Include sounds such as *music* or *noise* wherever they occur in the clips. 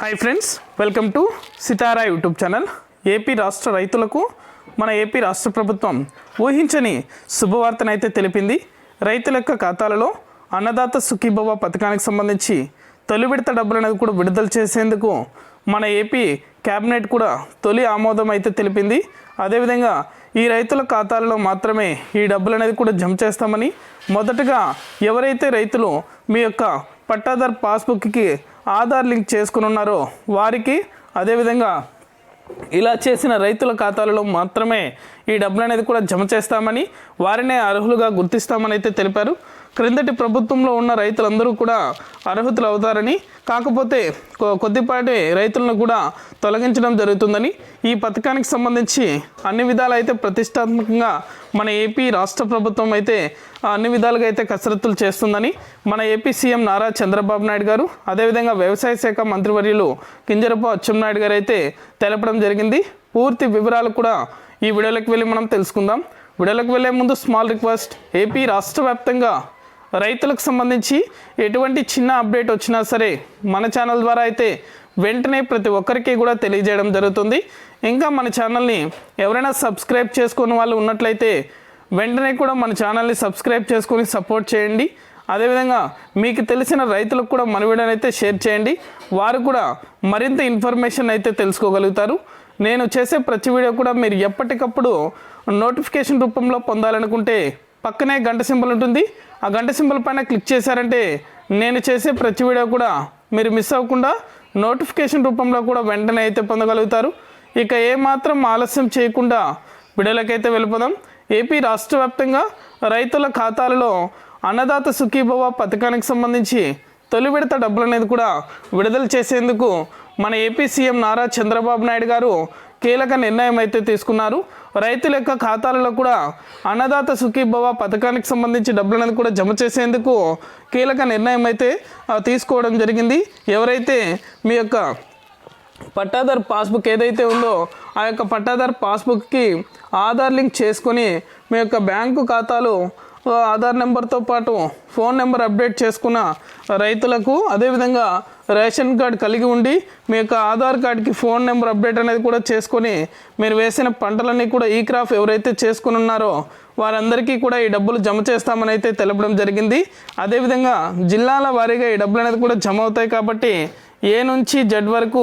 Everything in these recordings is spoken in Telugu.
Hi friends welcome to Sitara YouTube channel AP రాష్ట్ర రైతులకు మన ఏపీ రాష్ట్ర ప్రభుత్వం ఊహించని శుభవార్తనైతే తెలిపింది. రైతుల యొక్క ఖాతాలలో అన్నదాత సుఖీభవ పథకానికి సంబంధించి తొలి విడత డబ్బులనేది కూడా విడుదల చేసేందుకు మన ఏపీ క్యాబినెట్ కూడా తొలి ఆమోదం అయితే తెలిపింది. అదేవిధంగా ఈ రైతుల ఖాతాలలో మాత్రమే ఈ డబ్బులు అనేది కూడా జమ చేస్తామని మొదటగా ఎవరైతే రైతులు మీ యొక్క పట్టాదార్ పాస్బుక్కి ఆధార్ లింక్ చేసుకుని ఉన్నారో. వారికి అదేవిధంగా ఇలా చేసిన రైతుల ఖాతాలలో మాత్రమే ఈ డబ్బులు అనేది కూడా జమ చేస్తామని వారినే అర్హులుగా గుర్తిస్తామని అయితే తెలిపారు. క్రిందటి ప్రభుత్వంలో ఉన్న రైతులందరూ కూడా అర్హతలు అవుతారని కాకపోతే కొద్దిపాటి రైతులను కూడా తొలగించడం జరుగుతుందని ఈ పథకానికి సంబంధించి అన్ని విధాలు అయితే ప్రతిష్టాత్మకంగా మన ఏపీ రాష్ట్ర ప్రభుత్వం అయితే అన్ని విధాలుగా అయితే కసరత్తులు చేస్తుందని మన ఏపీ సీఎం నారా చంద్రబాబు నాయుడు గారు అదేవిధంగా వ్యవసాయ శాఖ మంత్రివర్యులు కింజరపు అచ్చెన్నాయుడు గారు అయితే తెలపడం జరిగింది. పూర్తి వివరాలు కూడా ఈ వీడియోలోకి వెళ్ళి మనం తెలుసుకుందాం. వీడియోలోకి వెళ్ళే ముందు స్మాల్ రిక్వెస్ట్ ఏపీ రాష్ట్ర వ్యాప్తంగా రైతులకు సంబంధించి ఎటువంటి చిన్న అప్డేట్ వచ్చినా సరే మన ఛానల్ ద్వారా అయితే వెంటనే ప్రతి ఒక్కరికి కూడా తెలియజేయడం జరుగుతుంది. ఇంకా మన ఛానల్ని ఎవరైనా సబ్స్క్రైబ్ చేసుకున్న వాళ్ళు ఉన్నట్లయితే వెంటనే కూడా మన ఛానల్ని సబ్స్క్రైబ్ చేసుకొని సపోర్ట్ చేయండి. అదేవిధంగా మీకు తెలిసిన రైతులకు కూడా మన వీడియోని అయితే షేర్ చేయండి. వారు కూడా మరింత ఇన్ఫర్మేషన్ అయితే తెలుసుకోగలుగుతారు. నేను చేసే ప్రతి వీడియో కూడా మీరు ఎప్పటికప్పుడు నోటిఫికేషన్ రూపంలో పొందాలనుకుంటే పక్కనే గంట సింబల్ ఉంటుంది. ఆ గంట సింబల్ పైన క్లిక్ చేశారంటే నేను చేసే ప్రతి వీడియో కూడా మీరు మిస్ అవ్వకుండా నోటిఫికేషన్ రూపంలో కూడా వెంటనే అయితే పొందగలుగుతారు. ఇక ఏమాత్రం ఆలస్యం చేయకుండా వీడియోలకైతే వెళ్ళిపోదాం. ఏపీ రాష్ట్ర వ్యాప్తంగా రైతుల ఖాతాలలో అన్నదాత సుఖీభవ పథకానికి సంబంధించి తొలి విడత డబ్బులు అనేది కూడా విడుదల చేసేందుకు మన ఏపీ సీఎం నారా చంద్రబాబు నాయుడు గారు కీలక నిర్ణయం అయితే తీసుకున్నారు. రైతుల యొక్క ఖాతాలలో కూడా అన్నదాత సుఖీభవ పథకానికి సంబంధించి డబ్బులను కూడా జమ చేసేందుకు కీలక నిర్ణయం అయితే తీసుకోవడం జరిగింది. ఎవరైతే మీ యొక్క పట్టాదారు పాస్బుక్ ఏదైతే ఉందో ఆ యొక్క పట్టాదారు పాస్బుక్కి ఆధార్ లింక్ చేసుకొని మీ యొక్క బ్యాంకు ఖాతాలు ఆధార్ నెంబర్తో పాటు ఫోన్ నెంబర్ అప్డేట్ చేసుకున్న రైతులకు అదేవిధంగా రేషన్ కార్డ్ కలిగి ఉండి మీ యొక్క ఆధార్ కార్డ్కి ఫోన్ నెంబర్ అప్డేట్ అనేది కూడా చేసుకొని మీరు వేసిన పంటలన్నీ కూడా ఈ క్రాఫ్ ఎవరైతే చేసుకుని ఉన్నారో వారందరికీ కూడా ఈ డబ్బులు జమ చేస్తామని అయితే తెలపడం జరిగింది. అదేవిధంగా జిల్లాల వారీగా ఈ డబ్బులు అనేది కూడా జమ అవుతాయి కాబట్టి ఏ నుంచి జెడ్ వరకు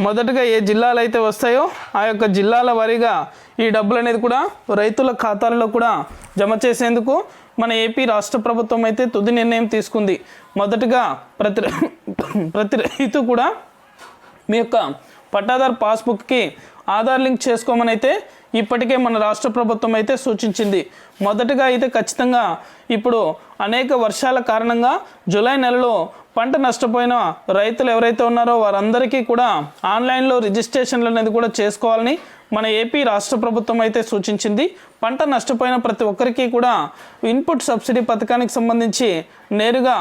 మొదటగా ఏ జిల్లాలు అయితే వస్తాయో ఆ యొక్క జిల్లాల వారీగా ఈ డబ్బులు అనేది కూడా రైతుల ఖాతాలలో కూడా జమ చేసేందుకు మన ఏపీ రాష్ట్ర ప్రభుత్వం అయితే తుది నిర్ణయం తీసుకుంది. మొదటగా ప్రతి *coughs* ప్రతి రైతు కూడా మీ యొక్క పట్టాదార్ పాస్బుక్కి ఆధార్ లింక్ చేసుకోమని అయితే ఇప్పటికే మన రాష్ట్ర ప్రభుత్వం అయితే సూచించింది. మొదటగా అయితే ఖచ్చితంగా ఇప్పుడు అనేక వర్షాల కారణంగా జూలై నెలలో పంట నష్టపోయిన రైతులు ఎవరైతే ఉన్నారో వారందరికీ కూడా ఆన్లైన్లో రిజిస్ట్రేషన్లు అనేది కూడా చేసుకోవాలని మన ఏపీ రాష్ట్ర ప్రభుత్వం అయితే సూచించింది. పంట నష్టపోయిన ప్రతి ఒక్కరికి కూడా ఇన్పుట్ సబ్సిడీ పథకానికి సంబంధించి నేరుగా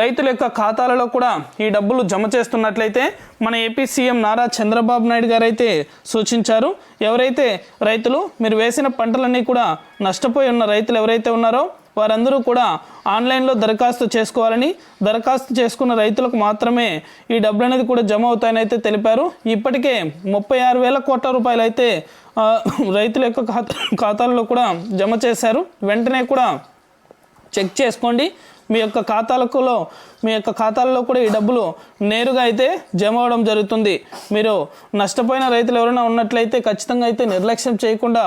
రైతుల యొక్క ఖాతాలలో కూడా ఈ డబ్బులు జమ చేస్తున్నట్లయితే మన ఏపీ సీఎం నారా చంద్రబాబు నాయుడు గారు అయితే సూచించారు. ఎవరైతే రైతులు మీరు వేసిన పంటలన్నీ కూడా నష్టపోయి ఉన్న రైతులు ఎవరైతే ఉన్నారో వారందరూ కూడా ఆన్లైన్లో దరఖాస్తు చేసుకోవాలని దరఖాస్తు చేసుకున్న రైతులకు మాత్రమే ఈ డబ్బులు అనేది కూడా జమ అవుతాయని అయితే తెలిపారు. ఇప్పటికే ముప్పై ఆరు వేల కోట్ల రూపాయలు అయితే రైతుల యొక్క ఖాతా ఖాతాల్లో కూడా జమ చేశారు. వెంటనే కూడా చెక్ చేసుకోండి. మీ యొక్క ఖాతాలకులో మీ యొక్క ఖాతాలలో కూడా ఈ డబ్బులు నేరుగా అయితే జమ అవడం జరుగుతుంది. మీరు నష్టపోయిన రైతులు ఎవరైనా ఉన్నట్లయితే ఖచ్చితంగా అయితే నిర్లక్ష్యం చేయకుండా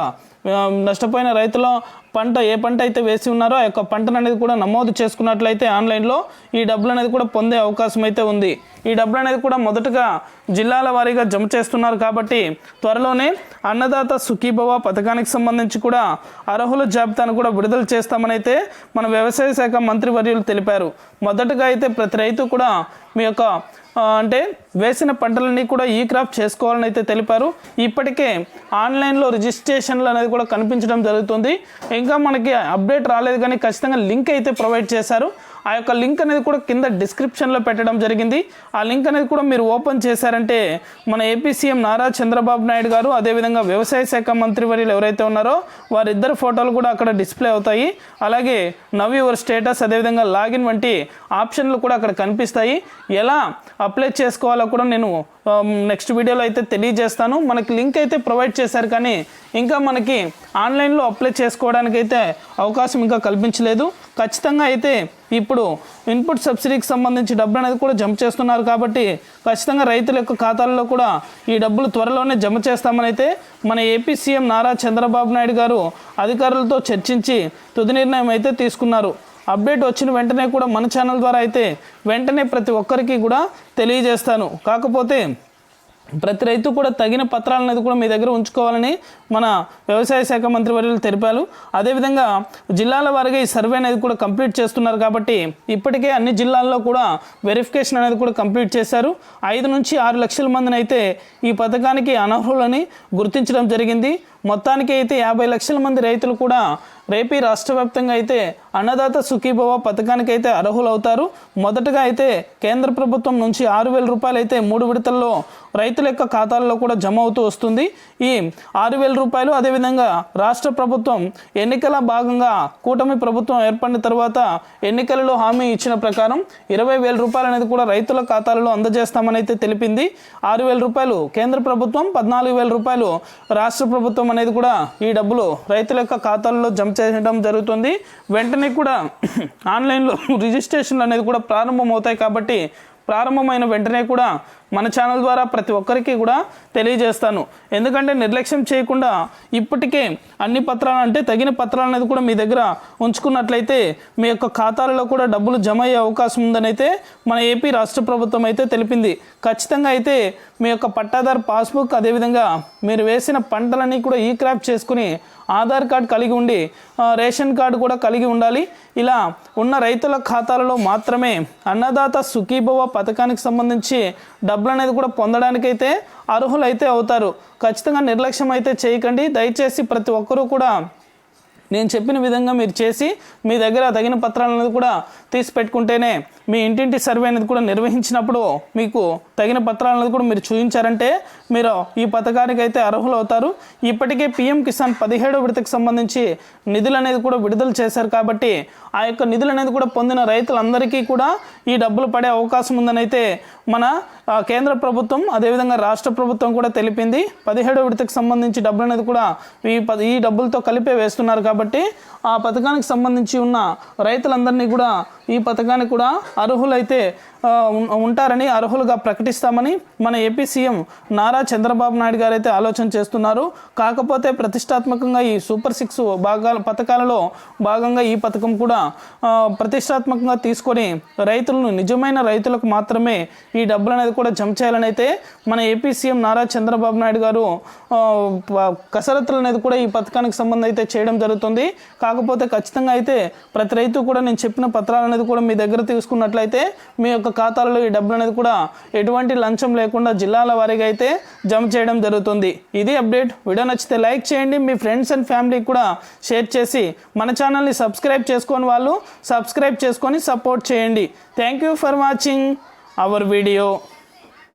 నష్టపోయిన రైతుల పంట ఏ పంట అయితే వేసి ఉన్నారో ఆ యొక్క పంటను అనేది కూడా నమోదు చేసుకున్నట్లయితే ఆన్లైన్లో ఈ డబ్బులు అనేది కూడా పొందే అవకాశం అయితే ఉంది. ఈ డబ్బులు అనేది కూడా మొదటగా జిల్లాల వారీగా జమ చేస్తున్నారు కాబట్టి త్వరలోనే అన్నదాత సుఖీభవ పథకానికి సంబంధించి కూడా అర్హుల జాబితాను కూడా విడుదల చేస్తామని అయితే మన వ్యవసాయ శాఖ మంత్రి వర్యులు తెలిపారు. మొదటగా అయితే ప్రతి రైతు కూడా మీ యొక్క అంటే వేసిన పంటలన్నీ కూడా ఈ క్రాప్ చేసుకోవాలని అయితే తెలిపారు. ఇప్పటికే ఆన్లైన్లో రిజిస్ట్రేషన్లు అనేది కూడా కనిపించడం జరుగుతుంది. ఇంకా మనకి అప్డేట్ రాలేదు కానీ ఖచ్చితంగా లింక్ అయితే ప్రొవైడ్ చేశారు. ఆ యొక్క లింక్ అనేది కూడా కింద డిస్క్రిప్షన్లో పెట్టడం జరిగింది. ఆ లింక్ అనేది కూడా మీరు ఓపెన్ చేశారంటే మన ఏపీ సీఎం నారా చంద్రబాబు నాయుడు గారు అదేవిధంగా వ్యవసాయ శాఖ మంత్రి వర్యులు ఎవరైతే ఉన్నారో వారిద్దరు ఫోటోలు కూడా అక్కడ డిస్ప్లే అవుతాయి. అలాగే నవ్ యువర్ స్టేటస్ అదేవిధంగా లాగిన్ వంటి ఆప్షన్లు కూడా అక్కడ కనిపిస్తాయి. ఎలా అప్లై చేసుకోవాలో కూడా నేను నెక్స్ట్ వీడియోలో అయితే తెలియజేస్తాను. మనకి లింక్ అయితే ప్రొవైడ్ చేశారు కానీ ఇంకా మనకి ఆన్లైన్లో అప్లై చేసుకోవడానికి అయితే అవకాశం ఇంకా కల్పించలేదు. ఖచ్చితంగా అయితే ఇప్పుడు ఇన్పుట్ సబ్సిడీకి సంబంధించి డబ్బులు అనేది కూడా జమ చేస్తున్నారు కాబట్టి ఖచ్చితంగా రైతుల యొక్క ఖాతాల్లో కూడా ఈ డబ్బులు త్వరలోనే జమ చేస్తామని అయితే మన ఏపీ సీఎం నారా చంద్రబాబు నాయుడు గారు అధికారులతో చర్చించి తుది నిర్ణయం అయితే తీసుకున్నారు. అప్డేట్ వచ్చిన వెంటనే కూడా మన ఛానల్ ద్వారా అయితే వెంటనే ప్రతి ఒక్కరికి కూడా తెలియజేస్తాను. కాకపోతే ప్రతి రైతు కూడా తగిన పత్రాలు అనేది కూడా మీ దగ్గర ఉంచుకోవాలని మన వ్యవసాయ శాఖ మంత్రి వర్యులు తెలిపారు. అదేవిధంగా జిల్లాల వారిగా ఈ సర్వే అనేది కూడా కంప్లీట్ చేస్తున్నారు కాబట్టి ఇప్పటికే అన్ని జిల్లాల్లో కూడా వెరిఫికేషన్ అనేది కూడా కంప్లీట్ చేశారు. ఐదు నుంచి ఆరు లక్షల మందిని అయితే ఈ పథకానికి అనర్హులని గుర్తించడం జరిగింది. మొత్తానికి అయితే యాభై లక్షల మంది రైతులు కూడా రేపీ రాష్ట్ర వ్యాప్తంగా అయితే అన్నదాత సుఖీభవ పథకానికి అయితే అర్హులవుతారు. మొదటగా అయితే కేంద్ర ప్రభుత్వం నుంచి ఆరు వేల రూపాయలు అయితే మూడు విడతల్లో రైతుల యొక్క ఖాతాల్లో కూడా జమ అవుతూ వస్తుంది. ఈ ఆరు వేల రూపాయలు అదేవిధంగా రాష్ట్ర ప్రభుత్వం ఎన్నికల భాగంగా కూటమి ప్రభుత్వం ఏర్పడిన తర్వాత ఎన్నికలలో హామీ ఇచ్చిన ప్రకారం ఇరవై వేల రూపాయలు అనేది కూడా రైతుల ఖాతాలలో అందజేస్తామని అయితే తెలిపింది. ఆరు వేల రూపాయలు కేంద్ర ప్రభుత్వం పద్నాలుగు వేల రూపాయలు రాష్ట్ర ప్రభుత్వం అనేది కూడా ఈ డబ్బులు రైతుల యొక్క ఖాతాల్లో జమ చేయడం జరుగుతుంది. వెంటనే కూడా ఆన్లైన్లో రిజిస్ట్రేషన్లు అనేది కూడా ప్రారంభమవుతాయి కాబట్టి ప్రారంభమైన వెంటనే కూడా మన ఛానల్ ద్వారా ప్రతి ఒక్కరికి కూడా తెలియజేస్తాను. ఎందుకంటే నిర్లక్ష్యం చేయకుండా ఇప్పటికే అన్ని పత్రాలు అంటే తగిన పత్రాలు అనేది కూడా మీ దగ్గర ఉంచుకున్నట్లయితే మీ యొక్క ఖాతాలలో కూడా డబ్బులు జమ అయ్యే అవకాశం ఉందని అయితే మన ఏపీ రాష్ట్ర ప్రభుత్వం అయితే తెలిపింది. ఖచ్చితంగా అయితే మీ యొక్క పట్టాదారు పాస్బుక్ అదేవిధంగా మీరు వేసిన పంటలన్నీ కూడా ఈ క్రాప్ చేసుకుని ఆధార్ కార్డు కలిగి ఉండి రేషన్ కార్డు కూడా కలిగి ఉండాలి. ఇలా ఉన్న రైతుల ఖాతాలలో మాత్రమే అన్నదాత సుఖీభవ పథకానికి సంబంధించి డబ్బులు అనేది కూడా పొందడానికైతే అర్హులైతే అవుతారు. ఖచ్చితంగా నిర్లక్ష్యం అయితే చేయకండి. దయచేసి ప్రతి ఒక్కరూ కూడా నేను చెప్పిన విధంగా మీరు చేసి మీ దగ్గర తగిన పత్రాలు అనేది కూడా తీసి పెట్టుకుంటేనే మీ ఇంటింటి సర్వే అనేది కూడా నిర్వహించినప్పుడు మీకు తగిన పత్రాలు అనేది కూడా మీరు చూపించారంటే మీరు ఈ పథకానికి అయితే అర్హులు అవుతారు ఇప్పటికే పిఎం కిసాన్ పదిహేడో విడతకు సంబంధించి నిధులు అనేది కూడా విడుదల చేశారు కాబట్టి ఆ యొక్క నిధులు అనేది కూడా పొందిన రైతులందరికీ కూడా ఈ డబ్బులు పడే అవకాశం ఉందని అయితే మన కేంద్ర ప్రభుత్వం అదేవిధంగా రాష్ట్ర ప్రభుత్వం కూడా తెలిపింది. పదిహేడో విడతకు సంబంధించి డబ్బులు అనేది కూడా ఈ ఈ డబ్బులతో కలిపే వేస్తున్నారు కాబట్టి కాబట్టి ఆ పథకానికి సంబంధించి ఉన్న రైతులందరినీ కూడా ఈ పథకానికి కూడా అర్హులైతే ఉంటారని అర్హులుగా ప్రకటిస్తామని మన ఏపీ సీఎం నారా చంద్రబాబు నాయుడు గారు అయితే ఆలోచన చేస్తున్నారు. కాకపోతే ప్రతిష్టాత్మకంగా ఈ సూపర్ సిక్స్ భాగాల పథకాలలో భాగంగా ఈ పథకం కూడా ప్రతిష్టాత్మకంగా తీసుకొని రైతులను నిజమైన రైతులకు మాత్రమే ఈ డబ్బులు అనేది కూడా జమ చేయాలని అయితే మన ఏపీ సీఎం నారా చంద్రబాబు నాయుడు గారు కసరత్తులు అనేది కూడా ఈ పథకానికి సంబంధం అయితే చేయడం జరుగుతుంది. కాకపోతే ఖచ్చితంగా అయితే ప్రతి రైతు కూడా నేను చెప్పిన పత్రాలు అనేది కూడా మీ దగ్గర తీసుకున్నట్లయితే మీ యొక్క ఖాతాలలో ఈ డబ్బులు అనేది కూడా ఎటువంటి లంచం లేకుండా జిల్లాల వారీగా అయితే జమ చేయడం జరుగుతుంది. ఇది అప్డేట్. వీడియో నచ్చితే లైక్ చేయండి. మీ ఫ్రెండ్స్ అండ్ ఫ్యామిలీకి కూడా షేర్ చేసి మన ఛానల్ని సబ్స్క్రైబ్ చేసుకొని వాళ్ళు సబ్స్క్రైబ్ చేసుకొని సపోర్ట్ చేయండి. Thank you for watching our video.